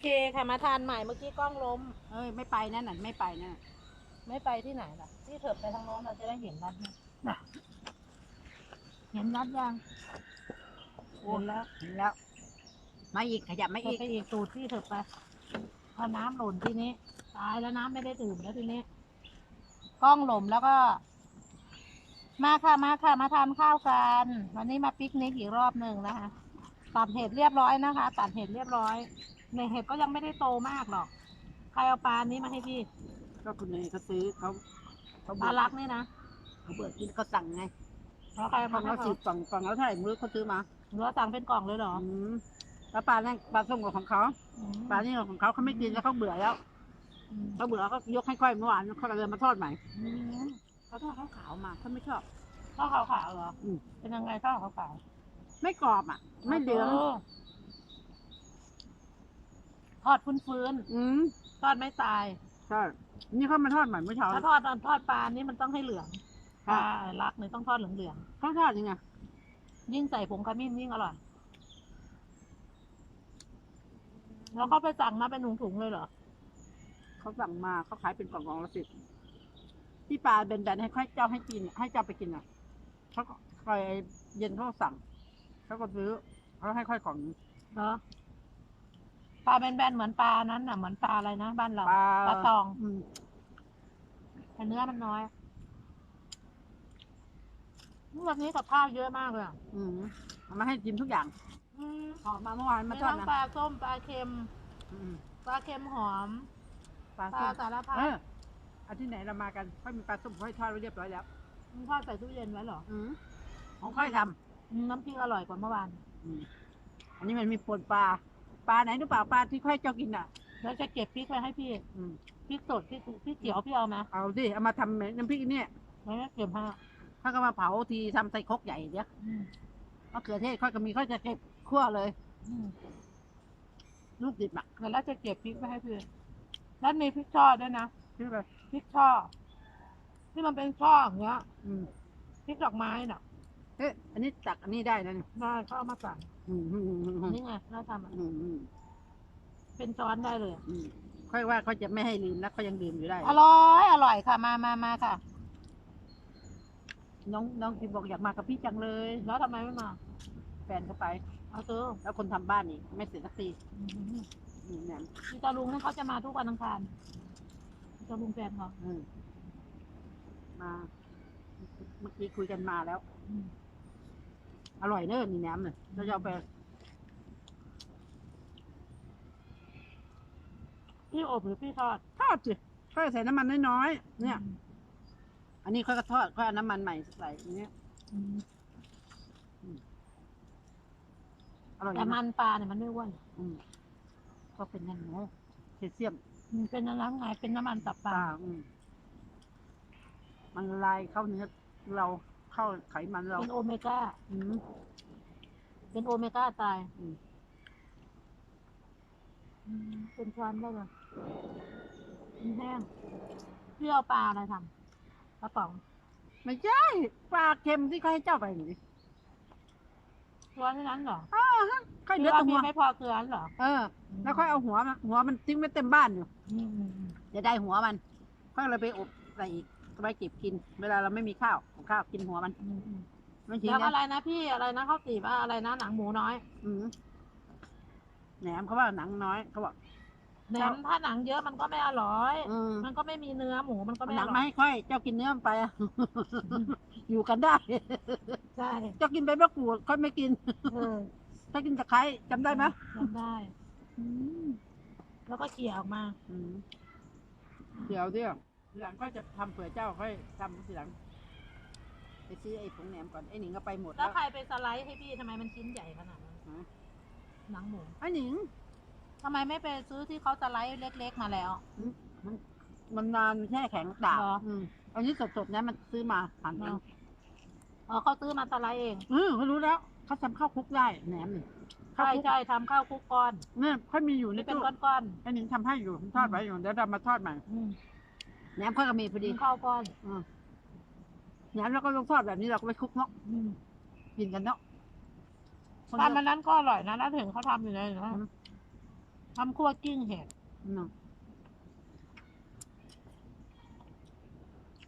เคค่ะมาทานใหม่เมื่อกี้กล้องล้ม เอ้ยไม่ไปนั่นน่ะไม่ไปนั่นน่ะไม่ไปที่ไหนล่ะ ที่เถิบไปทางโน้นเราจะได้เห็นนัดไหมน่ะเห็นนัดยังเห็นแล้วเห็นแล้ว มาอีกขยับมาเถิอีบกไปอีกตูดที่เถิบไปพอน้ำหล่นทีนี้ ตายแล้วน้ำไม่ได้ดื่มแล้วทีนี้ กล้องหล่มแล้วก็ มาค่ะมาค่ะ มาทานข้าวกัน วันนี้มาปิกนิกอีกรอบหนึ่งนะคะตัดเห็ดเรียบร้อยนะคะ ตัดเห็ดเรียบร้อย ในเห็ดก็ยังไม่ได้โตมากหรอก ใครเอาปลานี้มาให้พี่ก็คุณเนยเขาซื้อเขาเขาปเบื่ลาอลักนี่นะเขาเบื่อกินเขาสั่งไงเพราะใครเอาฟัมางให้แล้วเขาสิบกล่องกล่องแล้วเท่าไหร่ไม่รู้เขาซื้อมาหรือว่าสั่งเป็นกล่องเลยเหรออืมแล้วปลาเนี่ยปลาส้มกับของเขาอืมปลานี่ของเขาเขาไม่กินแล้วเขาเบื่อแล้วอืมเขาเบื่อเขายกให้ค่อยเมื่อวานเขาก็เลยมาทอดใหม่อืมเขาทอดขาวๆมาเขาไม่ชอบ ข้าวขาวขาวๆเหรออม เป็นยังไงข้าวขาวขาวไม่กรอบอะ ไม่เหลือง ทอดฟื้นฟื้นอืมๆทอดไม่ตาย ใช่นี่เขามาทอดใหม่เมื่อเช้าถ้าทอดทอดปลานี่มันต้องให้เหลืองปลาลักเนี่ยต้องทอดเหลืองเขาทอดยังไงๆยิ่งใส่ผงขมิ้นยิ่งอร่อยแล้วเขาไปสั่งมาเป็นถุงๆเลยเหรอเขาสั่งมาเขาขายเป็นกล่องๆละสิบที่ปลาแบนๆให้ค่อยเจ้าให้กินให้เจ้าไปกินอะเขาก็คอยเย็นเขาก็สั่งเขาก็ซื้อเขาให้ค่อยกล่องหนึ่งเหรอ ปลาแบนๆเหมือนปลานั้นน่ะเหมือนปลาอะไรนะบ้านเราปลา ปลาตองอืมแต่เนื้อมันน้อยวันนี้กับข้าวเยอะมากเลยอะอืมเอามาให้กินทุกอย่างอืมออกมาเมื่อวานมีมาทอดทั้งนะปลาส้มปลาเค็ม อืมปลาเค็มหอม ปลาปลาส้มสารพัดเอออาที่ไหนเรามากันค่อยมีปลาส้มค่อยทอดไว้เรียบร้อยแล้วมึงทอดใส่ตู้เย็นไว้เหรออืมของค่อยทอืมน้ำพริกอร่อยกว่าเมื่อวานำอืมอันนี้มันมีปนปลา ปลาไหนหรือเปล่าปลาที่ค่อยเจ้ากินอะ แล้วจะเก็บพริกไว้ให้พี่อืมพริกสดพริกพริกเขียวพี่เอาไหมเอาดิเอามาทำน้ำพริกเนี่ยแล้วเก็บให้ถ้าก็มาเผาทีทำใส่ครกใหญ่เดี๋ยวอืมมะเขือเทศค่อยก็มีค่อยจะเก็บคั่วเลย อืมลูกดิบอะแล้วจะเก็บพริกไว้ให้พี่แล้วมีพริกช่อด้วยนะชื่ออะไรพริกช่อที่มันเป็นช่ออย่างเงี้ยอืมพริกดอกไม้น่ะเอ๊ะอันนี้ตักอันนี้ได้นะนี่ได้เขาเอามาสั่งอืมอืมอืมอืม นี่ไงน่าทำอะอืมอืมเป็นช้อนได้เลยอืมค่อยว่าเขาจะไม่ให้ลืมนะเขายังลืมอยู่ได้ อร่อยอร่อยค่ะ มามามาค่ะ น้องน้องพิมบอกอยากมากับพี่จังเลย แล้วทำไมไม่มา แฟนเขาไป เอาซื้อแล้วคนทำบ้านนี่ไม่เสร็จสักทีอืมอืมเนี่ยพี่ตาลุงนี่เขาจะมาทุกวันอังคารพี่ตาลุงแฟนเขาอืมมา เมื่อกี้คุยกันมาแล้ว อืม อร่อยเนอะนี่แหนมเนี่ยเราจะเอาไปพี่อบหรือพี่ทอด ทอดสิค่อยใส่น้ำมันน้อยๆเนี่ย อันนี้เขาก็ทอดเขาเอาน้ำมันใหม่ใส่อย่างเงี้ยอืมอร่อยแต่นะมันปลาเนี่ยมันไม่อ้วนอืมก็เป็นอย่างนี้เทเซียมมันเป็นน้ำไงเป็นน้ำมันตับปปลาลาอืมมันละลายเข้าเนื้อเรา เข้าไขมันเรา เป็นโอเมก้า อืม เป็นโอเมก้าตายอืม อืมเป็นช้อนได้เลยมันแห้งพี่เอาปลาอะไรทำกระป๋องไม่ใช่ปลาเค็มที่เขาให้เจ้าไปนี่ช้อนที่นั้นเหรออ้าวฮะค่อยเหลืพี่อว่าแต่หัพี่วไม่พอเกลือเหรอเออ แล้วค่อยเอาหัวมันหัวมันทิ้งไว้เต็มบ้านอยู่ อืมอืมอืมจะได้หัวมันค่อยเลยไปอบใส่อีก ไว้เก็บกิน เวลาเราไม่มีข้าวของข้าวกินหัวมันอืมอืมมันทิ้งแล้วนะอะไรนะพี่อะไรนะข้าวตีบอะไรนะหนังหมูน้อยอืมแหนมเขาว่าหนังน้อยเขาบอก แหนมถ้าหนังเยอะมันก็ไม่อร่อย อืมมันก็ไม่มีเนื้อหมูมันก็เอาไม่หนัองร่มาอยให้ค่อย เจ้ากินเนื้อมันไปอะ อยู่กันได้ ใช่เจ้ากินใบมะกรูดค่อยไม่กิน เออถ้ากินตะไคร้จำได้ไหมจำได้ อืมแล้วก็เขี่ยออกมา อืมเดี๋ยวเดี๋ยว ทีหลังก็จะทำเผื่อเจ้าค่อยทำทีหลัง ไปซื้อไอ้ผงแหนมก่อนไอ้หนิงก็ไปหมดแล้แล้ววใครไปสไลด์ให้พี่ทำไมมันชิ้นใหญ่ขนาดนั้นฮะหนังหมูไอ้หนิง ทำไมไม่ไปซื้อที่เขาสไลด์เล็กๆมาแล้ว มันมันนานแช่แข็งดาบเหรออื มอันนี้สดๆนะมันซื้อมาหั่นเองอ๋อเขาซื้อมาสไลด์เองอืมเขารู้แล้วเขาทำข้าวคลุกได้แหนมนี่ข้าวใช่คลุกใช่ทำข้าวคลุกก้อนเนี่ยค่อยมีอยู่ในที่เป็นตู้ก้อนไอ้หนิงทำให้อยู่ทอดไว้อยู่เดี๋ยวเรามาทอดใหม่ ๆอืม แหนมค่อยก็มีพอดีข้าวก้อนอืมแหนมเราก็ลงทอดแบบนี้เราก็ไปคลุกเนาะอืมกินกันเนาะคนทานเยมันอะนั้นก็อร่อยนะแล้วถึงเขาทำอยู่เลยนะอืม ทำคั่วกิ้งเห็ด เนาะ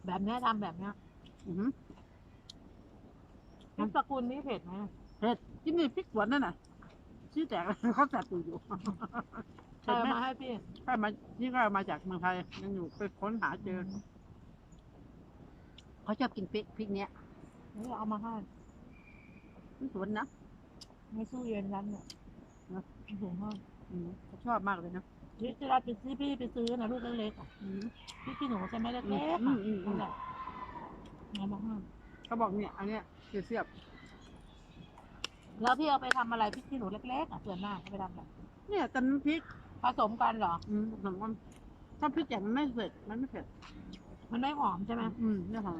แบบเนี้ยทำแบบเนี้ยอือหือพริกสกุลนี่เผ็ดไหมเผ็ดที่มีพริกหวานนั่นน่ะ ชื่อแตก เขาแสบตูอยู่ใคร เอามาให้พี่ใช่มานี่ก็มาจากเมืองไทยยังอยู่ไปค้นหาเจอเขาชอบกินพริกพริกเนี้ยนี่เอามาให้มันสวนนะไม่สู้เย็นนั้นเนี่ยนะถูกมากอืมเขาชอบมากเลยนะที่ที่เราไปซื้อพี่ไปซื้อนะลูกเล็กๆอะอืมพี่พี่หนูใช่ไหมเล็กๆอือะมอืมอืมนั่นแหละเอามาให้เขาบอกเนี่ย อันเนี้ยคือเสียบแล้วพี่เอาไปทำอะไรพี่พี่หนูเล็กๆอะส่วนมากเอาไปทำอะไรเนี่ยตำน้ำพริก ผสมกันเหรอ อืมสมมติถ้าพริกแกงมันไม่เผ็ดมันไม่เผ็ดมันไม่หอมใช่ไหมอืมเนี่ยของ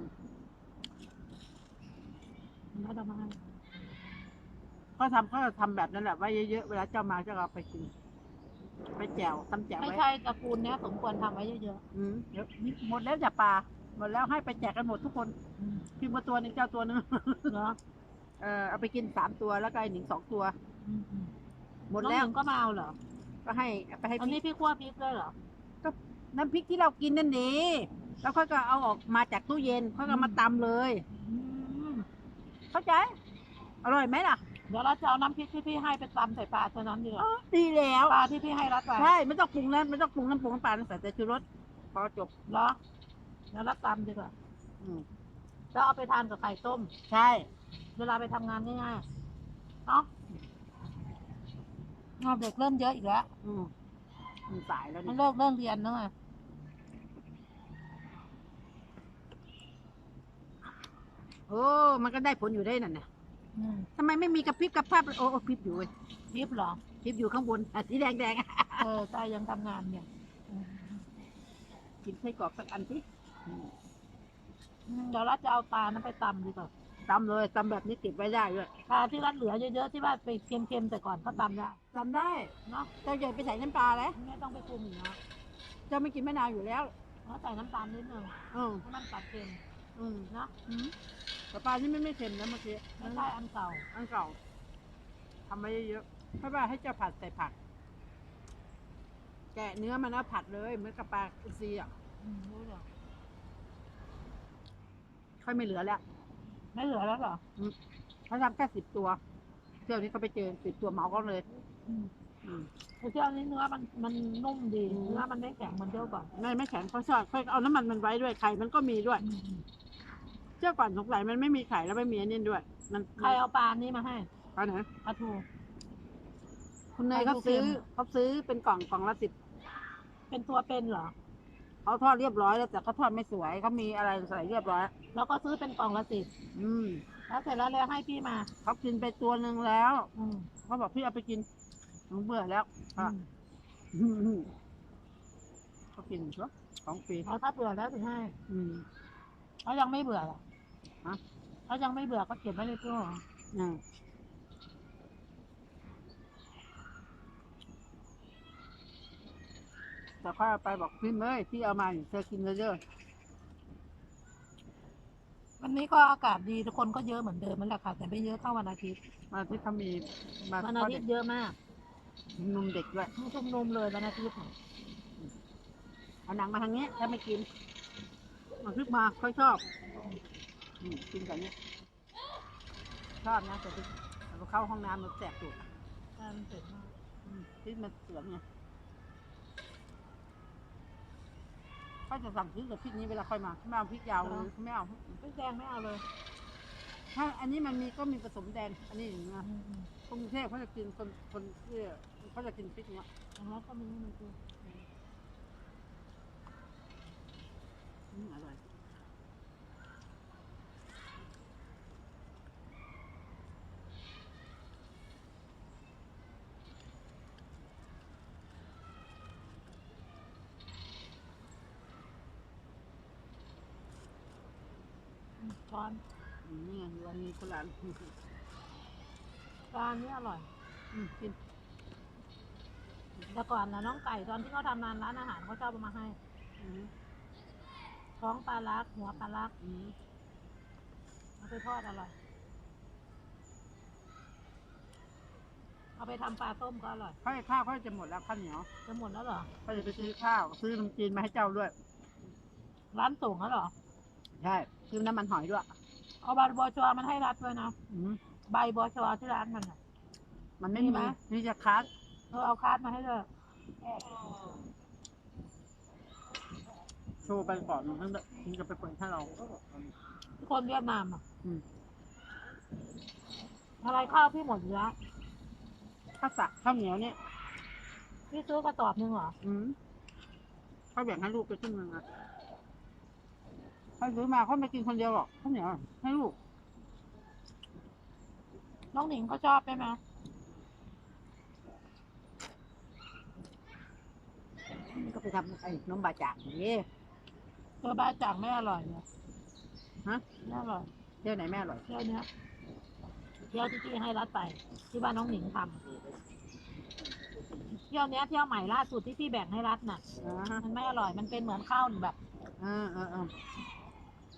มันก็จะมาให้เขาทำเขาทำแบบนั้นแหละไว้เยอะๆเวลาเจ้ามาเจ้าก็เอาไปกินไปแจวตำแจวไม่ไว้ใช่ตระกูลเนี้ยสมควรทำไว้เยอะอืมเดี๋ยวหมดแล้วจ้ะปลาหมดแล้วให้ไปแจกกันหมดทุกคนๆอืมพิมพ์มาตัวหนึงเจ้าตัวหนึงเหรอเออเอาไปกินสามตัวแล้วก็ไอ้หนิงสองตัวอืมอืมหมดน้องแล้วหญิงก็มาเอาเหรอ ก็ให้เอาไปให้อันพี่ นี้พี่คั่วพริกด้วยเหรอ น้ำพริกที่เรากินนั่นเองแล้วเขาก็เอาออกมาจากตู้เย็นเขาก็มาตำเลย อืมเข้าใจ อร่อยไหมล่ะเดี๋ยวเราจะเอาน้ำพริกที่พี่ให้ไปตำใส่ปลาตัวนั้นดีกว่าอ๋อดีแล้ว ปลาที่พี่ให้รัดไปใช่ ไม่ต้องปรุงนะไม่ต้องปรุงน้ำปรุงน้ำปลาใส่แต่ชูรส พอจบเหรอเดี๋ยวเราตำดีกว่าอืมแล้วเอาไปทานกับไข่ต้ม ใช่ เวลาไปทำงานง่ายๆเนาะ เอาเด็กเริ่มเยอะอีกแล้ว อืมมันสายแล้วมันนี่เลิกเรื่องเรียนแล้วไงโอ้ มันก็ได้ผลอยู่ได้นั่นน่ะอืมทำไมไม่มีกระพริบกระพับโอ้โอ้พริบอยู่เว้ยยิบเหรอ พริบอยู่ข้างบนอะสีแดงแดงๆอะเออใจยังทำงานเนี่ยอืมกินไส้กรอกสักอันสิอืมอืมเดี๋ยวเราจะเอาปลานั้นไปตำดีกว่า ตำเลยตำแบบนี้เก็บไว้ได้ด้วยปลาที่รัดเหลือเยอะๆที่ว่าไปเค็มๆแต่ก่อนก็ตำได้ตำได้เนาะเจ้าใหญ่ไปใส่น้ำปลาแล้วไม่ต้องไปปรุงอีกเนาะเจ้าไม่กินมะนาวอยู่แล้วแล้วใส่น้ำตาลนิดนึงอืมให้มันตัดเค็มอืมเนาะอืมแต่ปลานี่ไม่ไม่เค็มนะเมื่อกี้ไม่ใช่อันเก่าอันเก่าทำไว้เยอะๆเพราะว่าให้เจ้าผัดใส่ผักแกะเนื้อมันแล้วผัดเลยเหมือนกับปลาอินทรีอะอืมรู้เหรอค่อยไม่เหลือแล้ว ไม่เหลือแล้วเหรอเขาทำแค่สิบตัว เที่ยวนี้เขาไปเจอสิบตัวเหมาก็เลย อืมอืมแต่เที่ยวนี้เนื้อมันมันนุ่มดีอืมเนื้อมันไม่แข็งเหมันเที่ยวก่อนไม่ไม่แข็งเขาชอบเขาเอาน้ำมันมันไว้ด้วยไข่มันก็มีด้วยอืมอืมเที่ยวก่อนสงสัยมันไม่มีไข่แล้วไม่มีอันนี้ด้วย มันใครเอาปลานี้มาให้ปลาไหนปลาทู คุณเนยปลาเขาทูเค็ซื้อมเขาซื้อเป็นกล่องกล่องละสิบเป็นตัวเป็นเหรอ เขาทอดเรียบร้อยแล้วแต่เขาทอดไม่สวยเขามีอะไรใส่เรียบร้อย แล้วก็ซื้อเป็นกล่องละสิบอืมแล้วเสร็จแล้วเลยให้พี่มา เขากินไปตัวหนึ่งแล้วอืมเขาบอกพี่เอาไปกินหนูเบื่อแล้วอือะมเขากินชัวของฟรีเอาถ้าเบื่อแล้วถึงให้อืม เขายังไม่เบื่อหรอฮะ เขายังไม่เบื่อก็เก็บไว้ในตู้เหรออืม แต่ค่อยเอาไปบอกพี่เมย์พี่เอามาอยู่เธอกินเยอะวันนี้ก็อากาศดีทุกคนก็เยอะเหมือนเดิมนั่นแหละค่ะแต่ไม่เยอะเท่าวันอาทิตย์ๆมาที่เขามีมาวันทอาอดทิเด็ตกย์เยอะมากนมเด็กด้วยชุมนุมเลยวันอาทิตย์น่ะเอาหนังมาทางนี้ถ้าไม่กินมาพึกมาค่อยชอบอืมกินแบบนี้ชอบนะแต่ที่เราเข้าห้องน้ำมันแสบตูดการเสร็จมาก อืมที่มันเสือมไง ค่อยจะสั่งซื้อกับพริกนี้เวลาค่อยมาไม่เอาพริกยาวเลยไม่เอาพริกแดงไม่เอาเลย ถ้าอันนี้มันมีก็มีผสมแดง อันนี้อย่างเงี้ยอืมอืมกรุงเทพเขาจะกินคนคนที่เขาจะกินพริกเนี้ยอ๋อก็มีมันคืออืมอร่อย ช้อนอืมนี่ไงวันนี้คนละอันปลานี้อร่อย อืมกินแต่ก่อนนะน้องไก่ตอนที่เขาทำงานร้านอาหารเขาชอบเอามาให้อืมท้องปลาลัก หัวปลาลักอืมเอาไปทอดอร่อยอเอาไปทำปลาต้มก็อร่อยเขาให้ข้าวเขาจะหมดแล้วข้าวเหนียวจะหมดแล้วเหรอเขาจะไปซื้อข้าว ซื้อขนมจีนมาให้เจ้าด้วย ร้านส่งแล้วเหรอ ใช่ ซื้อน้ำมันหอยด้วย เอาใบบอชวมันให้รัดด้วยนะอืมใบบอชวที่ร้านมันอะ มันไม่มีมีไหม นี่จะคัดเออเอาคาร์ดมาให้เลยโชว์ไปก่อนถึงจะถึงจะไปเปิดให้เรา คนเวียดนามอะอืม อะไรข้าวพี่หมดอยู่แล้วข้าวสะข้าวเหนียวเนี่ยพี่ซื้อกระสอบหนึงเหรออืมเขาแบ่งให้ลูกไปครึ่งหนึงอะ เขาซื้อมาเขาไม่กินคนเดียวหรอกข้าวเหนียวอะให้ลูก น้องหนิงเขาชอบไหมไหมก็ไปทำไอ้นมบาจากนี่เออบ้าจ่างไม่อร่อยเลยฮะไม่อร่อยเที่ยวไหนแม่อร่อยเที่ยวเนี้ยเที่ยวที่พี่ให้รัดไป ที่บ้านน้องหนิงทำเที่ยวเนี้ยเที่ยวใหม่ล่าสุดที่พี่แบ่งให้รัดน่ะอ่าฮะมันไม่อร่อยมันเป็นเหมือนข้าวแบบเออเออเออ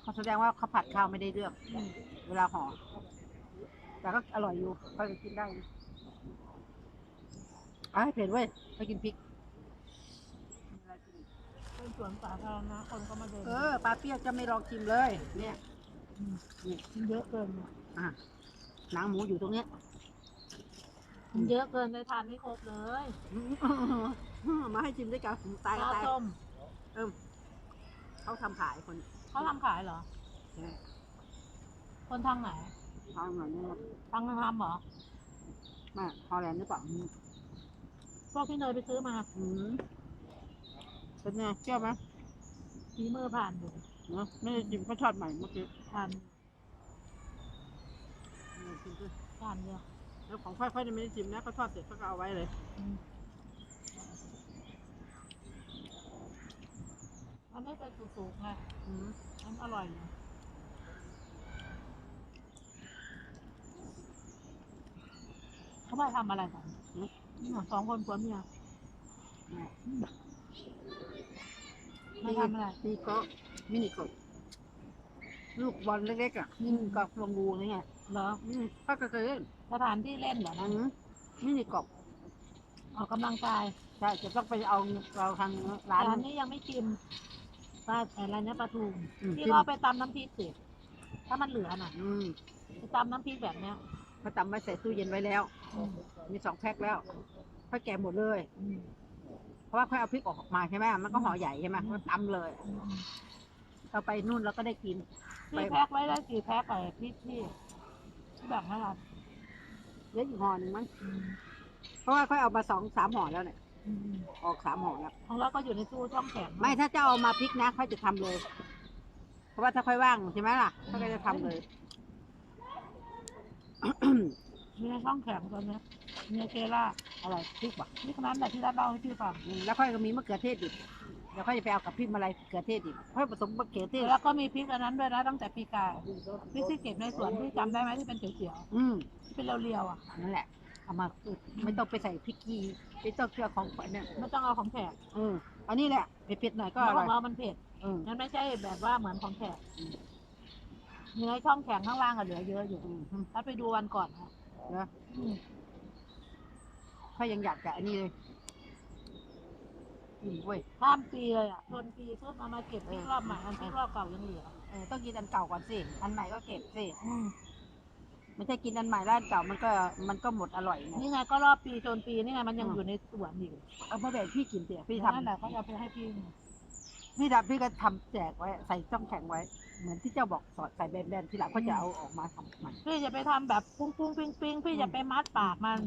เขาแสดงว่าเขาผัดข้าวไม่ได้เรื่องอืมเวลาห่อแต่ก็อร่อยอยู่ก็จะกินได้อยู่เอ้ยเผ็ดเว้ยไปกินพริก เป็นสวนสาธารณะคนก็มาเดินเออปลาเปรี้ยวจะไม่ลองชิมเลย เนี่ยมนี่มันเยอะเกินอะอะหนังหมูอยู่ตรงเนี้ยมันเยอะเกินเลยทานไม่ครบเลยมาให้ชิมด้วยกันตายปลาตายส้ม เออเขาทำขายคน เขาทำขายเหรอเนี่ยคนทางไหนทำแบบนี้ทางทำเหรอแม่ฮอลแลนด์หรือเปล่าอืมพวกพี่เนยไปซื้อมาอืมเป็นไงเชื่อไหมฝีมือผ่านอยู่เนอะไม่ได้ชิมเขาทอดใหม่เมื่อกี้ผ่านเออชิมสิผ่านเยอะ แล้วของค่อยๆไม่ได้ชิมนะเขาทอดเสร็จเขาก็เอาไว้เลย อืม มันไม่เป็นสุกๆไงอืมมันอร่อยนะเขามาทำอะไรกันนี่สองคนผัวเมียแม่มาทำอะไรนี่ก็มินิกบลูกบอลเล็กๆอะอืนี่มก็ลงงูนี่ไงเหรออืมก็เคยเล่นสถานที่เล่นเหรออืนะมมินิกบออกกำลังกายใช่จะต้องไปเอาเราทางร้านร้านนี้ยังไม่ชิม ปลาอะไรนะปลาทูอืมที่ชิมก็เอาไปตำน้ำพริกสิถ้ามันเหลือน่ะอืมไปตำน้ำพริกแบบเนี้ยเขาตำไว้ใส่ตู้เย็นไว้แล้ว อืมมีสองแพ็คแล้วค่อยแกะหมดเลย อืม เพราะว่าค่อยเอาพริกออกมาใช่ไหมมันก็ห่อใหญ่ใช่ไหมก็ตำเลยอืมเราไปนู่นเราก็ได้กินพี่แพ็คไว้ได้กี่แพ็คไปพี่พี่ที่แบ่งให้เราเยอะอีกห่อหนึ่งมั้ง อืมเพราะว่าค่อยเอามาสองสามห่อแล้วเนี่ย อืมออกสามห่อแล้วของเราก็อยู่ในตู้ช่องแข็งไม่ถ้าเจ้าเอามาพริกนะค่อยจะทำเลย เพราะว่าถ้าค่อยว่างใช่ไหมล่ะเขาก็จะทำเลยมีในช่องแข็งตอนเนี้ยมีเกล่าอะไรพริกบ่นี่ขนาดแบบที่รัดเล่าให้พี่ฟังอืมแล้วค่อยก็มีมะเขือเทศดิบเดี๋ยวค่อยจะไปเอากับพริกอะไรเขือเทศดิบค่อยผสมมะเขือเทศแล้วก็มีพริกอันนั้นด้วยนะตั้งแต่ปีกายพริกที่เก็บในสวนที่จำได้ไหมที่เป็นเขียวอืมๆที่เป็นเรียวๆอะ นั่นแหละ เอามาอุดไม่ต้องไปใส่พริกกีไม่ต้องเกลือของขวัญเนี่ยไม่ต้องเอาของแขกเอออันนี้แหละเผ็ดๆหน่อยก็เพอราะขร่ออยงเรามันเผ็ดเอองั้นไม่ใช่แบบว่าเหมือนของแขกมีในช่องแข็งข้างล่างอะเหลือเยอะอยู่อืมอืมถ้าไปดูวันก่อนนะเนอะอืมค่อยยังอยากจะอันนี้เลยอืมเว้ย ข้ามปีเลยอะชนปีเพิ่มเอามาเก็บพริกรอบใหม่อันพริกรอบเก่ายังเหลือเออต้องกินอันเก่าก่อนสิ อันใหม่ก็เก็บสิ อืม ไม่ใช่กินอันใหม่แล้วอันเก่ามันก็มันก็หมดอร่อยไงนี่ไงก็รอบปีชนปีนี่ไงมันยังอืมอยู่ในสวนอยู่เอามาแบ่งพี่กินเสียพี่นั่นแหละทำเขาจะเอาไปให้พี่พี่ทำพี่ก็ทำแจกไว้ ใส่ช่องแข็งไว้ เหมือนที่เจ้าบอกสอดใส่แบนๆทีหลังก็จะเอาออกมาทำใหม่ พี่จะไปทำแบบปุ้งปุ้งปิ้งปิ้งพี่อืมจะไปมัดปากมัน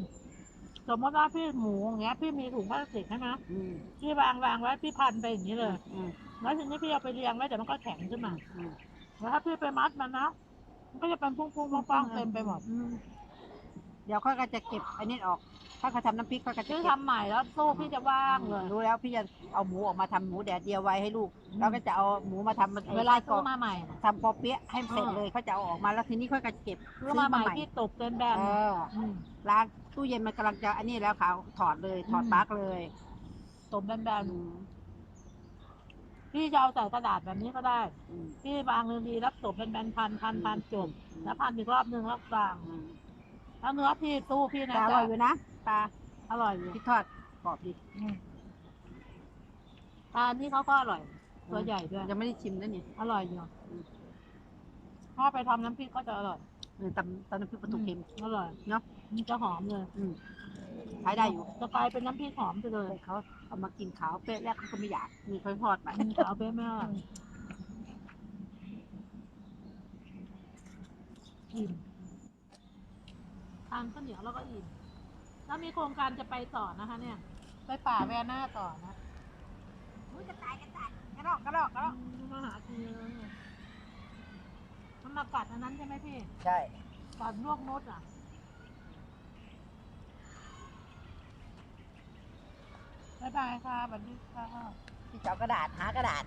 สมมติว่าพี่หมูอย่างเงี้ย พี่มีถุงพลาสติกใช่ไหมอืมพี่วางวางไว้พี่พันไปอย่างนี้เลย อืมแล้วทีนี้พี่เอาไปเรียงไว้เดี๋ยวมันก็แข็งขึ้นมาอืม แล้วถ้าพี่ไปมัดมันนะมัน ก็จะเป็นปุ้งปุ้งปังๆเต็มไปหมดอืเดี๋ยวค่อยก็จะเก็บอันนี้ออก ถ้าเขาทำน้ำพริกค่อยก็จะพี่เก็บทำใหม่แล้วตู้พี่จะว่างเลยรู้แล้วพี่จะเอาหมูออกมาทำหมูแดดเดียวไว้ให้ลูก แล้วก็จะเอาหมูมาทำมันเวลาไส้กรซื้ออกมาใหม่น่ะทำปอเปี๊ยะให้เสร็จเลยเขาจะเอาออกมาแล้วทีนี้ค่อยก็เก็บซื้อมาใหม่พี่ตบเต็มแบนเออ มล้างตู้เย็นมันกำลังจะอันนี้แล้วเขาถอดเลยถอดอืมปลั๊กเลยตบแบนอืมๆ พี่จะเอาใส่กระดาษแบบนี้ก็ได้อืมพี่วางดีๆแล้วตบเป็นแบนๆพันพันพันจบแล้วพันอีกรอบหนึ่งแล้วกลางอืมแล้วเนื้อพี่ตู้พี่นะแต่อร่อยอยู่นะกปลาอร่อยอยู่พริกทอดกรอบดีอืมปลานี่เขาก็อร่อย ตัวใหญ่ด้วยยังไม่ได้ชิมนะนี่อร่อยอยู่อืมถ้าไปทำน้ำพริกก็จะอร่อยเออตำตำน้ำพริกปลาทูเค็มอร่อยเนาะมันจะหอมเลย อืมใช้ได้อยู่จะกลายเป็นน้ำพริกหอมไปเลยแต่เขาเอามากินขาวเป๊ะแรกเขาก็ไม่อยากมีค่อยทอดไปอืมขาวเป๊ะมากอิ่มทานข้าวเหนียวแล้วก็อิ่มแล้วมีโครงการจะไปต่อนะคะ เนี่ย ไปป่าแวน่าต่อนะอุ้ยกระต่ายกระต่ายกระรอกกระรอกกระรอกอืมมาหาทีเลยมันมากัดอันนั้นใช่ไหมพี่ ใช่กัดลวกมดอะ บ๊ายบายค่ะสวัสดีค่ะ พี่เจ้ากระดาษหากระดาษ